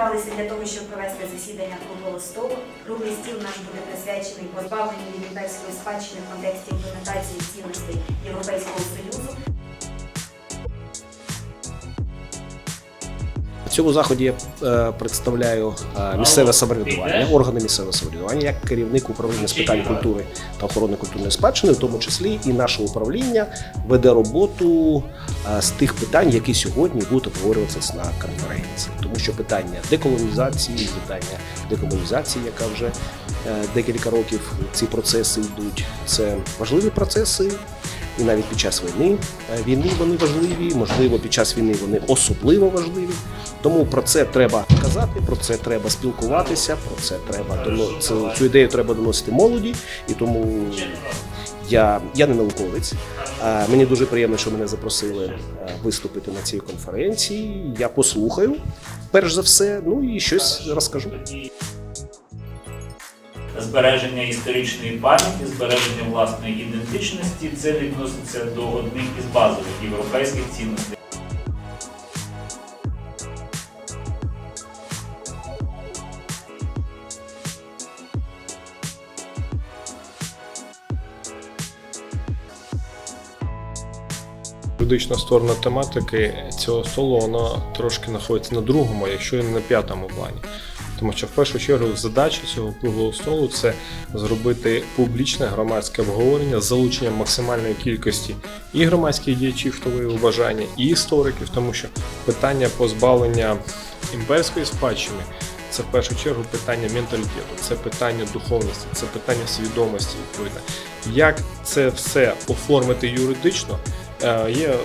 зібралися для того, щоб провести засідання круглого столу. Круглий стіл наш буде присвячений позбавленню європейської спадщини в контексті імплементації цінностей Європейського Союзу. Цьому заході я е, представляю е, місцеве самоврядування, органи місцевого самоврядування як керівник управління з питань культури та охорони культурної спадщини, в тому числі і наше управління веде роботу е, з тих питань, які сьогодні будуть обговорюватися на конференції, тому що питання деколонізації, питання декомунізації, яка вже декілька років ці процеси йдуть, це важливі процеси. І навіть під час війни війни вони важливі, можливо, під час війни вони особливо важливі. Тому про це треба казати, про це треба спілкуватися, про це треба доно- цю, цю ідею треба доносити молоді. І тому я, я не науковець. А мені дуже приємно, що мене запросили е, виступити на цій конференції. Я послухаю, перш за все, ну і щось розкажу. збереження історичної пам'яті, збереження власної ідентичності це відноситься до одних із базових європейських цінностей. Юридична сторона тематики цього столу вона трошки знаходиться на другому, якщо не на п'ятому плані. Тому що в першу чергу задача цього круглого столу це зробити публічне громадське обговорення з залученням максимальної кількості і громадських діячів, хто виявив бажання, і істориків, тому що питання позбавлення імперської спадщини це в першу чергу питання менталітету, це питання духовності, це питання свідомості. Відповідно, як це все оформити юридично? Е, Є е,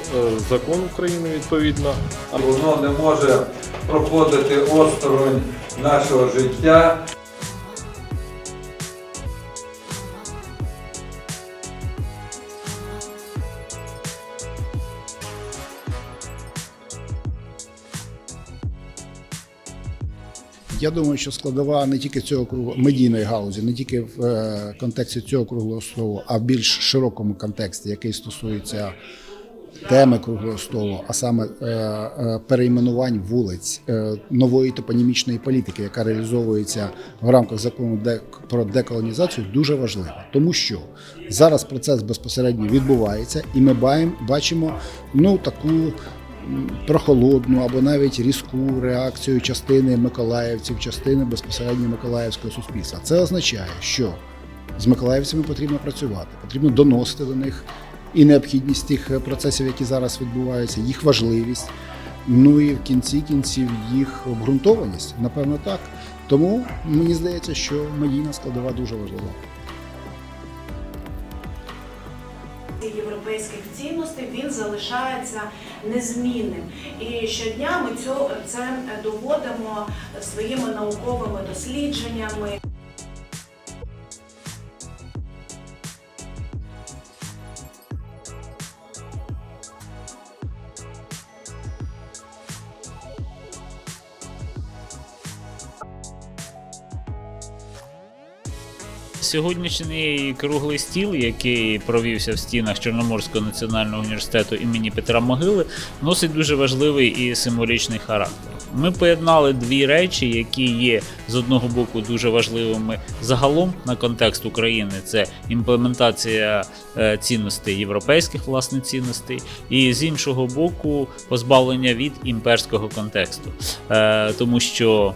закон України відповідно, Воно не може проходити осторонь нашого життя. Я думаю, що складова не тільки цього кругу медійної галузі, не тільки в е, контексті цього круглого столу, а в більш широкому контексті, який стосується теми круглого столу, а саме е, е, перейменувань вулиць, е, нової топонімічної політики, яка реалізовується в рамках закону про деколонізацію, дуже важлива, тому що зараз процес безпосередньо відбувається, і ми бачимо ну таку прохолодну або навіть різку реакцію частини миколаївців, частини безпосередньо миколаївського суспільства. Це означає, що з миколаївцями потрібно працювати, потрібно доносити до них і необхідність тих е, процесів, які зараз відбуваються, їх важливість. Ну і в кінці кінців їх обґрунтованість, напевно, так. Тому мені здається, що медійна складова дуже важлива. європейських цінностей він залишається незмінним. І щодня ми це доводимо своїми науковими дослідженнями. Сьогоднішній круглий стіл, який провівся в стінах Чорноморського національного університету імені Петра Могили, носить дуже важливий і символічний характер. Ми поєднали дві речі, які є з одного боку дуже важливими загалом на контекст України. Це імплементація е, цінностей європейських власне цінностей, і з іншого боку, позбавлення від імперського контексту, Е, тому що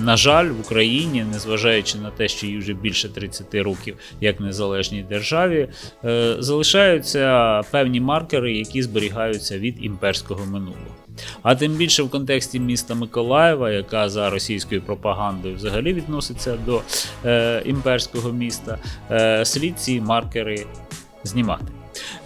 на жаль, в Україні, незважаючи на те, що їй вже більше 30 років як незалежній державі, е, залишаються певні маркери, які зберігаються від імперського минулого. А тим більше в контексті міста Миколаєва, яка за російською пропагандою взагалі відноситься до е, імперського міста, е, слід ці маркери знімати.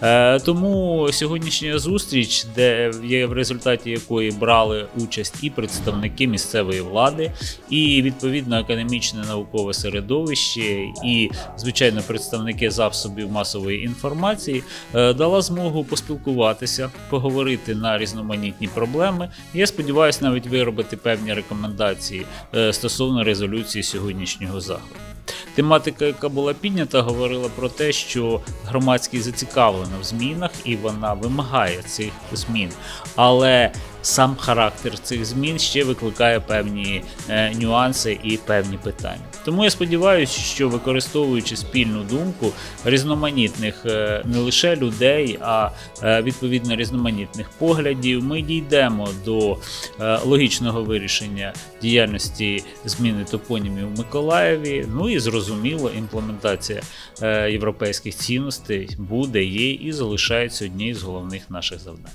Е, тому сьогоднішня зустріч, де в результаті якої брали участь і представники місцевої влади, і відповідно академічне наукове середовище, і звичайно представники засобів масової інформації, е, дала змогу поспілкуватися, поговорити на різноманітні проблеми. Я сподіваюся, навіть виробити певні рекомендації е, стосовно резолюції сьогоднішнього заходу. Тематика, яка була піднята, говорила про те, що громадськість зацікавлена в змінах і вона вимагає цих змін. Але сам характер цих змін ще викликає певні е, нюанси і певні питання. Тому я сподіваюся, що використовуючи спільну думку різноманітних е, не лише людей, а е, відповідно різноманітних поглядів, ми дійдемо до логічного вирішення діяльності зміни топонімів в Миколаєві. Ну і зрозуміло, імплементація європейських цінностей буде, є і залишається однією з головних наших завдань.